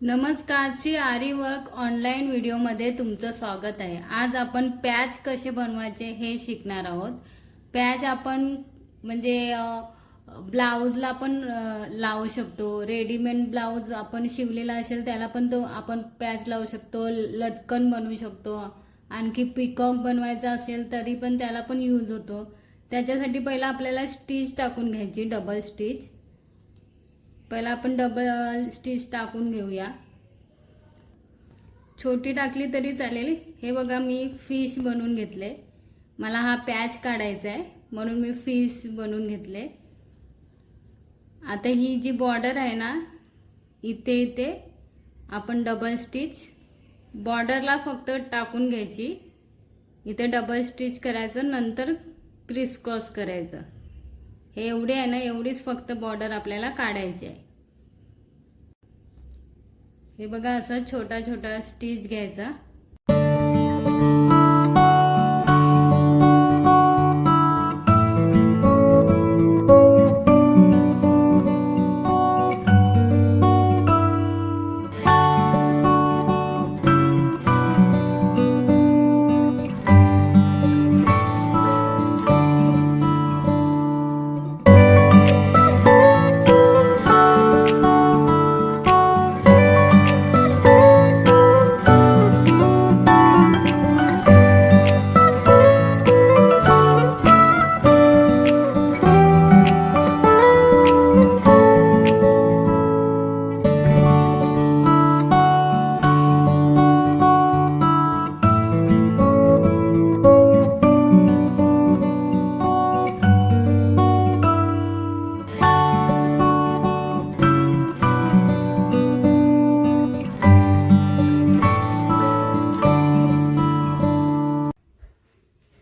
नमस्कार श्री आरी work online व्हिडिओमध्ये तुमचं स्वागत आहे. आज आपण पॅच कसे बनवायचे हे शिकणार आहोत. पॅच आपण म्हणजे ब्लाऊजला पण लावू शकतो. रेडीमेड ब्लाऊज आपण शिवलेला असेल त्याला पण तो आपण पॅच लावू शकतो. लटकन बनवू शकतो. आणखी पिकॉक बनवायचा असेल तरी पण त्याला पण यूज होतो. त्याच्यासाठी पहिला आपल्याला स्टिच टाकून घ्यायची डबल स्टिच पहिला आपण डबल स्टिच टाकून घेऊया. छोटी टाकली तरी चालेल. हे बघा मी फिश बनवून घेतले. मला हा पॅच काढायचा आहे म्हणून मी फिश बनवून घेतले. आता ही जी बॉर्डर आहे ना इथे इथे आपण डबल स्टिच बॉर्डरला फक्त टाकून घ्यायची. इथे डबल स्टिच करायचं नंतर क्रिस क्रॉस करायचं. हे एवढे आहे ना एवढीच फक्त बॉर्डर आपल्याला काढायची आहे. हे बघा असा छोटा छोटा स्टिच घ्यायचा.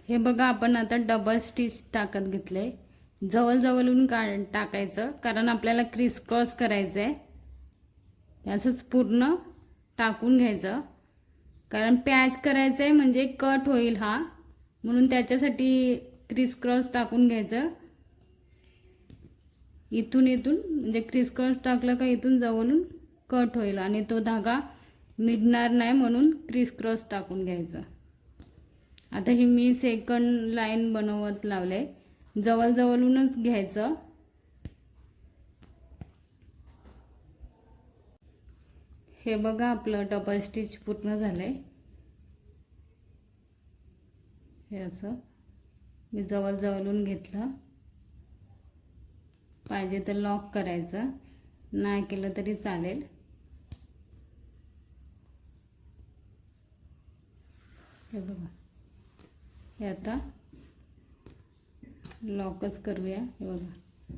हे बघा आपण आता डबल स्टिच टाकत घेतले. जवळजवळून का टाकायचं? कारण आपल्याला क्रिस क्रॉस करायचं आहे असंच पूर्ण टाकून घ्यायचं. कारण पॅच करायचं आहे म्हणजे कट होईल हा. म्हणून त्याच्यासाठी क्रिस क्रॉस टाकून घ्यायचं. इथून इथून म्हणजे क्रिस क्रॉस टाकलं का इथून जवळून कट होईल. आणि तो धागा निघणार नाही म्हणून क्रिस क्रॉस टाकून घ्यायचं. आता ही मी सेकंड लाईन बनवत लावले जवळजवळूनच घ्यायचं. हे बघा आपलं डबल स्टिच पूर्ण झालं आहे हे असं. मी जवळजवळून घेतलं. पाहिजे तर लॉक करायचं. नाही केलं तरी चालेल. हे बघा. हे आता लॉकच करूया. हे बघा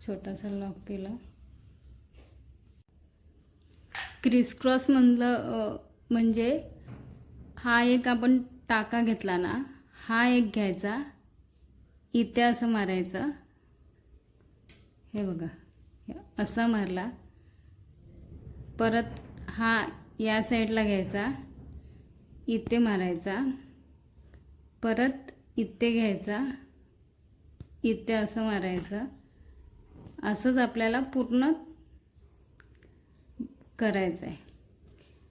छोटासा लॉक केला. क्रिस क्रॉस म्हणलं म्हणजे हा एक आपण टाका घेतला ना हा एक घ्यायचा इथे असं मारायचं. हे बघा असा मारला. परत हा या साईडला घ्यायचा इथे मारायचा. परत इथे घ्यायचा इथे असं मारायचं. असंच आपल्याला पूर्ण करायचं आहे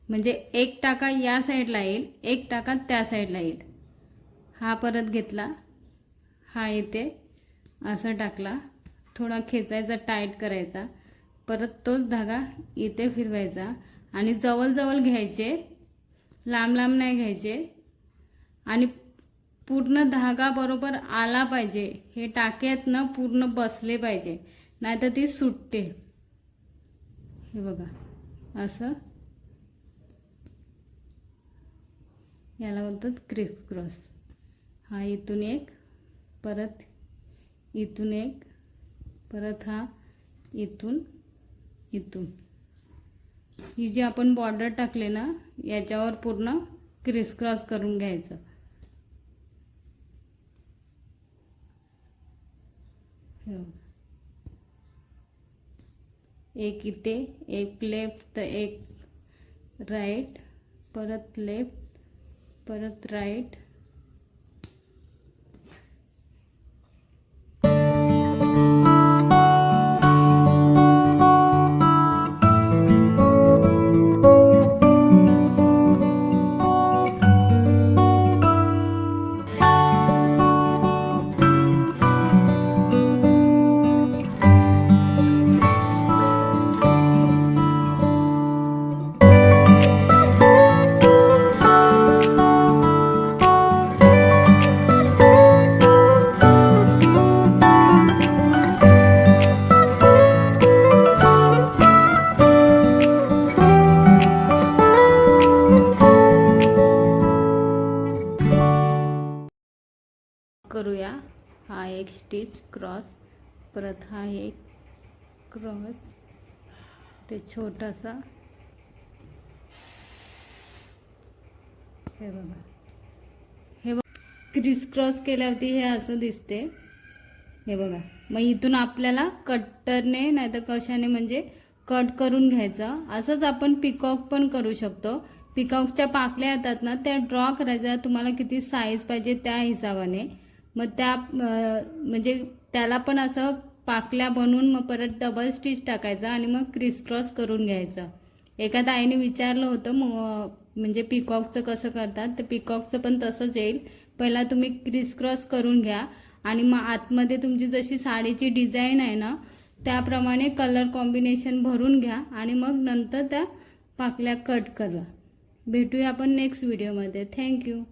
म्हणजे एक टाका या साईडला येईल एक टाका त्या साईडला येईल. हा परत घेतला हा इथे असं टाकला. थोडा खेचायचा टाईट करायचा. परत तोच धागा इथे फिरवायचा. आणि जवळजवळ घ्यायचे लांब लांब नाही घ्यायचे. आणि पूर्ण धागा बरोबर आला पाहिजे. हे टाक्यात ना पूर्ण बसले पाहिजे. नाहीतर ती सुटते. हे बघा. असं. याला बोलतात क्रिस क्रॉस हा इथून एक परत इथून एक परत हा इथून इथून. ही जी आपण बॉर्डर टाकले ना याच्यावर पूर्ण क्रिस क्रॉस करून घ्यायचं हे बघा. एक इथे एक लेफ्ट एक राईट परत लेफ्ट परत राईट क्रॉस परत हा एक क्रॉस ते छोटासा. हे बघा. हे बघ. क्रिस क्रॉस केल्यावरती हे असं दिसते. हे बघा. मग इथून आपल्याला कट्टरने नाही तर कशाने म्हणजे कट करून घ्यायचं. असंच आपण पिकॉक पण करू शकतो. पिकॉकच्या पाकल्या येतात ना त्या ड्रॉ करायच्या तुम्हाला किती साईज पाहिजे त्या हिशोबाने. मग त्या म्हणजे त्याला पण असं पाकल्या बनवून मग परत डबल स्टिच टाकायचा आणि मग क्रिस क्रॉस करून घ्यायचं. एका ताईने विचारलं होतं मग म्हणजे पिकॉकचं कसं करतात तर पिकॉकचं पण तसंच येईल. पहिला तुम्ही क्रिस क्रॉस करून घ्या आणि मग आतमध्ये तुमची जशी साडीची डिझाईन आहे ना त्याप्रमाणे कलर कॉम्बिनेशन भरून घ्या आणि मग नंतर त्या पाकल्या कट करा. भेटूया आपण नेक्स्ट व्हिडिओमध्ये थँक्यू